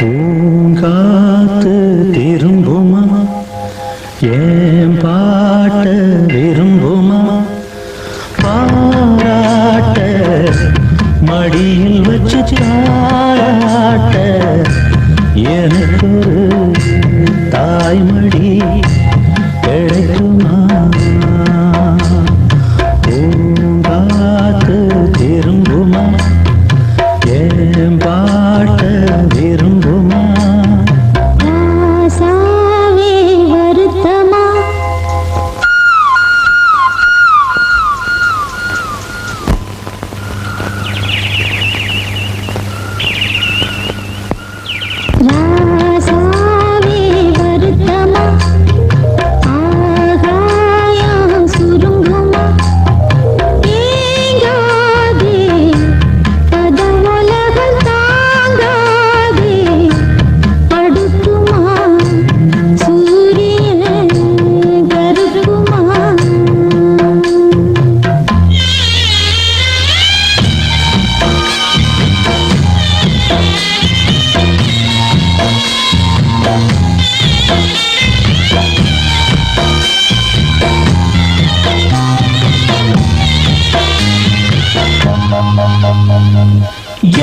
பூங்காத்து திரும்புமா? ஏன் பாட்ட விரும்புமா? பாராட்ட மடியில் வச்சு தாராட்ட எனக்கு தாய்மடி கிடைக்குமா? பூங்காத்து திரும்புமா?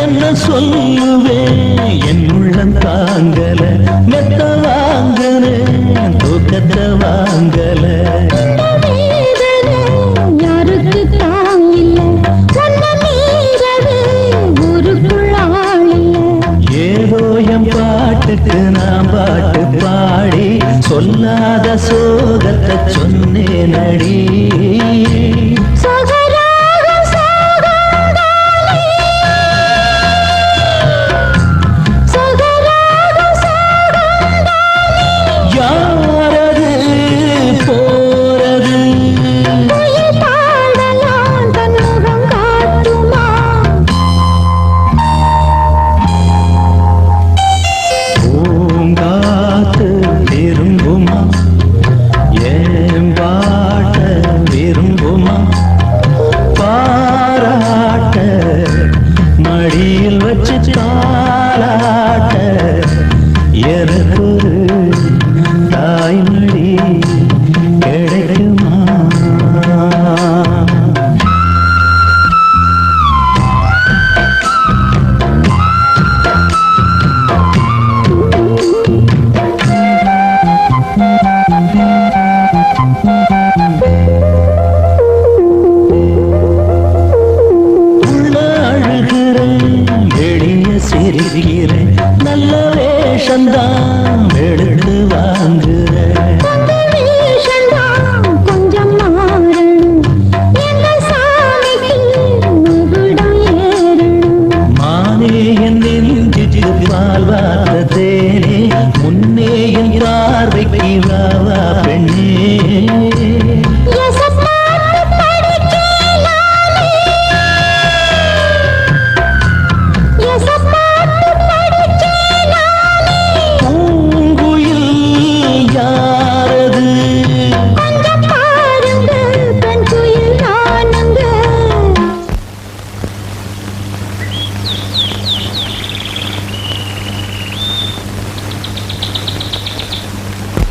என்ன சொல்லுவேன் என் உள்ளம் தாங்கல மெத்த வாங்கல தூக்கத்தை வாங்கல. பாட்டுக்கு நான் பாட்டு பாடி சொல்லாத சோகத்தை சொன்னேன் அடி எனக்கு வேஷந்தான்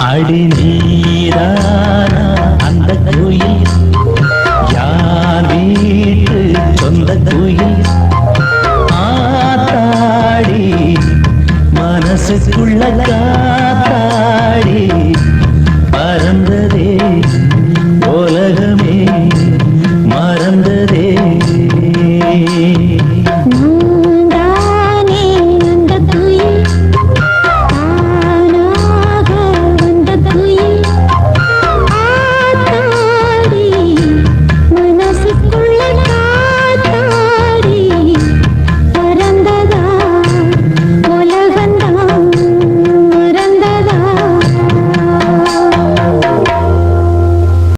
அடி நீரானா அந்த கோயில் யார் வீட்டு சொந்த கோயில்? ஆத்தாடி மனசுக்குள்ள காத்தாடி பறந்ததே